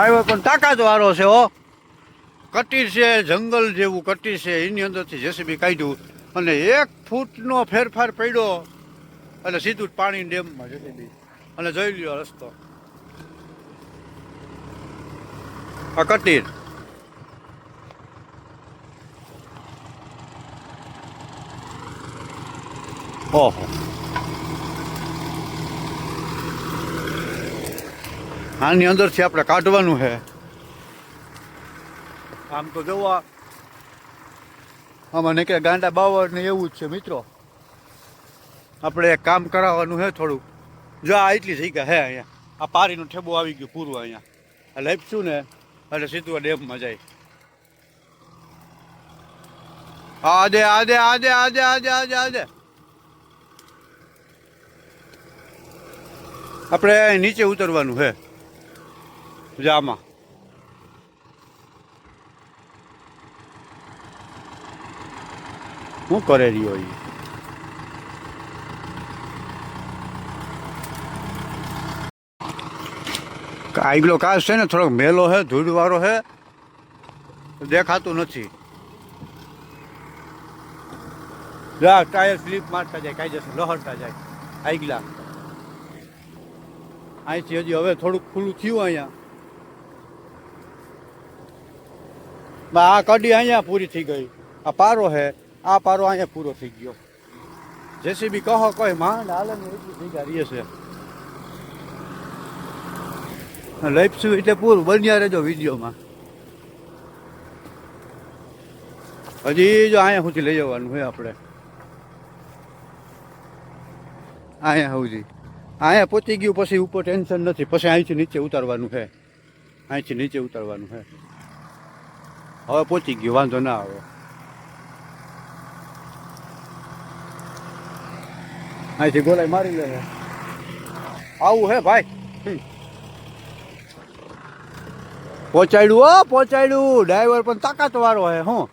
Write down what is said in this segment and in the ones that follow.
Highway પણ તાકાત વાળો છે, હો. કટીર છે, જંગલ જેવું કટીર છે. એની અંદરથી જેસીબી કાઢ્યું અને એક ફૂટનો ફેરફાર પડ્યો એટલે સીધું પાણી ડેમમાં જેસીબી અને જોઈ લ્યો રસ્તો. આ કટીર ઓહો. આની અંદરથી આપણે કાઢવાનું છે. આમ તો જોવા આમાં નીકળે ગાંડા બાવર ને એવું જ છે મિત્રો. આપણે કામ કરાવવાનું છે થોડુંક. જો આ એટલી જગ્યા હે અહીંયા. આ પારીનું ઠેબુ આવી ગયું પૂરું અહીંયા. આ લઈપશું ને એટલે સીધું ડેમમાં જાય. આજે આજે આજે આજે આજે આજે આજે આપણે નીચે ઉતરવાનું છે. જામાં શું કરે રહ્યો ઈ? આગલો કાચ છે ને, થોડોક મેલો છે ધૂળવાળો છે દેખાતું નથી. જા ટાયર સ્લીપ મારતા જાય કાયદેસર લહરતા જાય. આગલા અહીંથી હજી હવે થોડુંક ખુલ્લું થયું અહીંયા. આ કડી અહીંયા પૂરી થઈ ગઈ. આ પારો છે આ પારો અહીંયા પૂરો થઈ ગયો. જેસીબી કહો કોઈ માંડ ને એટલી ભેગા રહીએ છે. લઈશું એટલે પૂરું બન્યા રહેજો વિડીયોમાં. હજી જો અહીંયા સુધી લઈ જવાનું હોય આપણે. અહીંયા સુધી. અહીંયા પહોંચી ગયું, પછી ઉપર ટેન્શન નથી. પછી અહીંથી નીચે ઉતારવાનું છે. અહીંથી નીચે ઉતારવાનું છે. હવે પહોંચી ગયું, વાંધો ના આવે. અહીંથી ગોલાઈ મારી લે આવું હે ભાઈ. પહોંચાડ્યું, હો, પહોંચાડ્યું. ડ્રાઈવર પણ તાકાત વાળો હે, હું.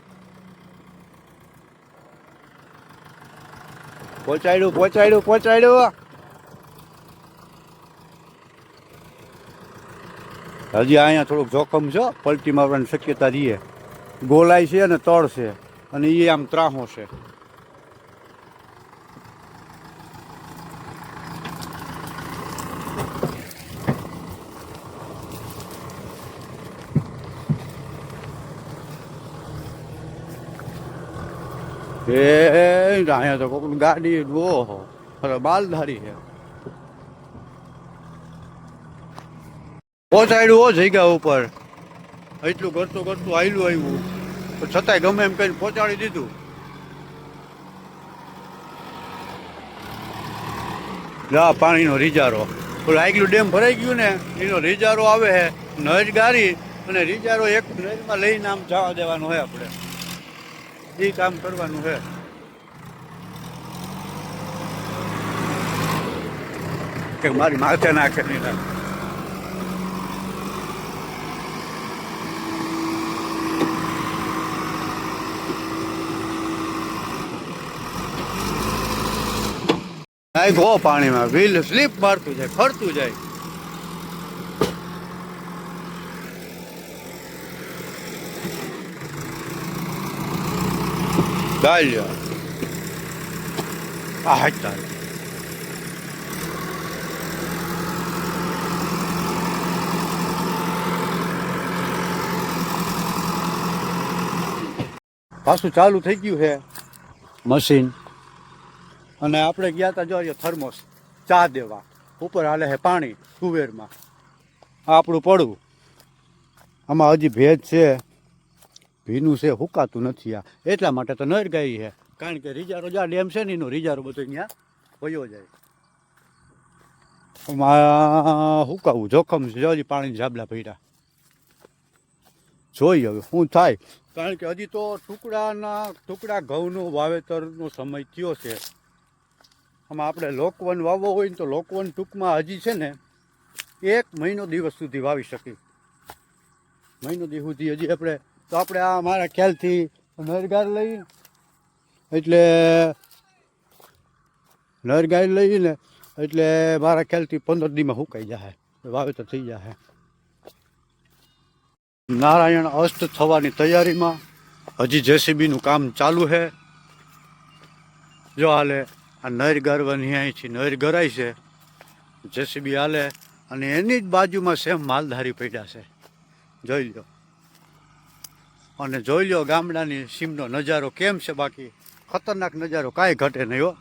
પહોંચાડ્યું પહોંચાડ્યું પહોંચાડ્યું. હજી અહીંયા થોડુંક જોખમ છે પલટી મારવાની શક્યતા રહીએ ગોલાઈ છે અને તળ છે. અને એ આમ ત્રાહો છે. એ અહીંયા તો કોક ગાડી અરે બાલધારી છે. પહોંચાડ્યું હો જગ્યા ઉપર. એટલું કરતું કરતું આયલું આવ્યું. તો છતાંય ગમે એમ કહીને પહોંચાડી દીધું. લા, પાણીનો રીજારો ઓલું આગલું ડેમ ભરાઈ ગયું ને, એનો રીજારો આવે છે નજ ગારી, અને રીજારો એક નજમાં લઈને આમ જવા દેવાનું હોય આપણે. એ કામ કરવાનું છે કે મારી માથે નાખે નહીં. નાખે આ ગો પાણીમાં. વ્હીલ સ્લીપ મારતું જાય, ફરતું જાય. ચાલ્યો આ હટતા પાછું ચાલુ થઈ ગયું છે. મશીન અને આપણે ગયા હતા જો અહીંયા થર્મોસ, ચા દેવા. ઉપર હાલે છે પાણી કુવેરમાં આપણું પડવું. આમાં હજી ભેજ છે. ભીનું છે, હુકાતું નથી આ. એટલા માટે તો નર ગઈ છે કારણ કે રીજારો જ્યાં ડેમ છે ને, એનો રીજારો બધો અહીંયા વયો જાય. હુકાવું જોખમ છે. જો હજી પાણી જાબલા ભર્યા. જોઈ હવે શું થાય. કારણ કે હજી તો ટુકડાના, ટુકડા ઘઉંનું વાવેતરનો સમય થયો છે. આમાં આપણે લોકવન વાવવો હોય ને તો લોકવન ટૂંકમાં હજી છે ને એક મહિનો દિવસ સુધી વાવી શકી મહિનો દિવસ સુધી હજી આપણે, તો આપણે આ મારા ખ્યાલથી નરગાર લઈ, એટલે નરગાર લઈને એટલે મારા ખ્યાલથી પંદર દીમાં સુકાઈ જાય વાવેતર થઈ જાય નારાયણ અસ્ત થવાની તૈયારીમાં હજી જેસીબીનું કામ ચાલુ છે જો હાલે આ નર ગરવાની અહીંથી નર ગરાય છે. જેસીબી હાલે અને એની જ બાજુમાં સેમ માલધારી પડ્યા છે. જોઈ લો અને જોઈ લો ગામડાની સીમનો નજારો કેમ છે બાકી? ખતરનાક નજારો કાંઈ ઘટે નહીં હો.